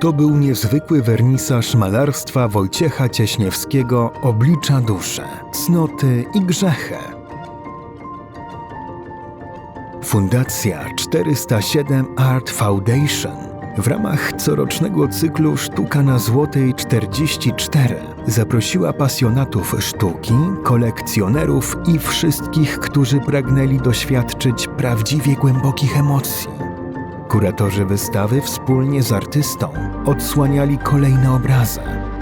To był niezwykły wernisaż malarstwa Wojciecha Cieśniewskiego Oblicza dusze, cnoty i grzechy. Fundacja 407 Art Foundation w ramach corocznego cyklu Sztuka na Złotej 44 zaprosiła pasjonatów sztuki, kolekcjonerów i wszystkich, którzy pragnęli doświadczyć prawdziwie głębokich emocji. Kuratorzy wystawy wspólnie z artystą odsłaniali kolejne obrazy,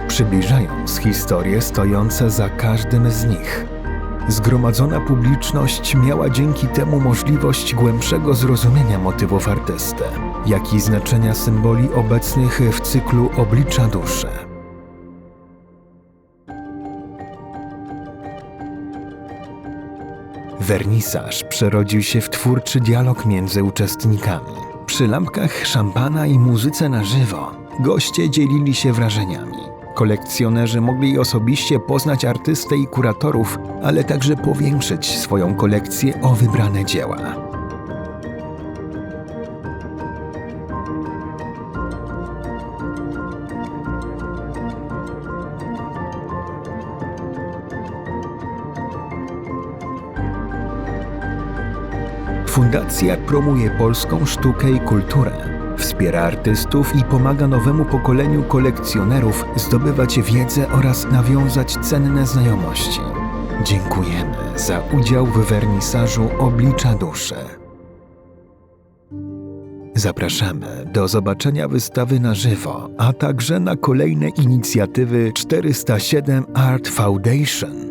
przybliżając historie stojące za każdym z nich. Zgromadzona publiczność miała dzięki temu możliwość głębszego zrozumienia motywów artysty, jak i znaczenia symboli obecnych w cyklu Oblicza duszy. Wernisaż przerodził się w twórczy dialog między uczestnikami. Przy lampkach szampana i muzyce na żywo goście dzielili się wrażeniami. Kolekcjonerzy mogli osobiście poznać artystę i kuratorów, ale także powiększyć swoją kolekcję o wybrane dzieła. Fundacja promuje polską sztukę i kulturę, wspiera artystów i pomaga nowemu pokoleniu kolekcjonerów zdobywać wiedzę oraz nawiązać cenne znajomości. Dziękujemy za udział w wernisażu Oblicza Duszy. Zapraszamy do zobaczenia wystawy na żywo, a także na kolejne inicjatywy 407 Art Foundation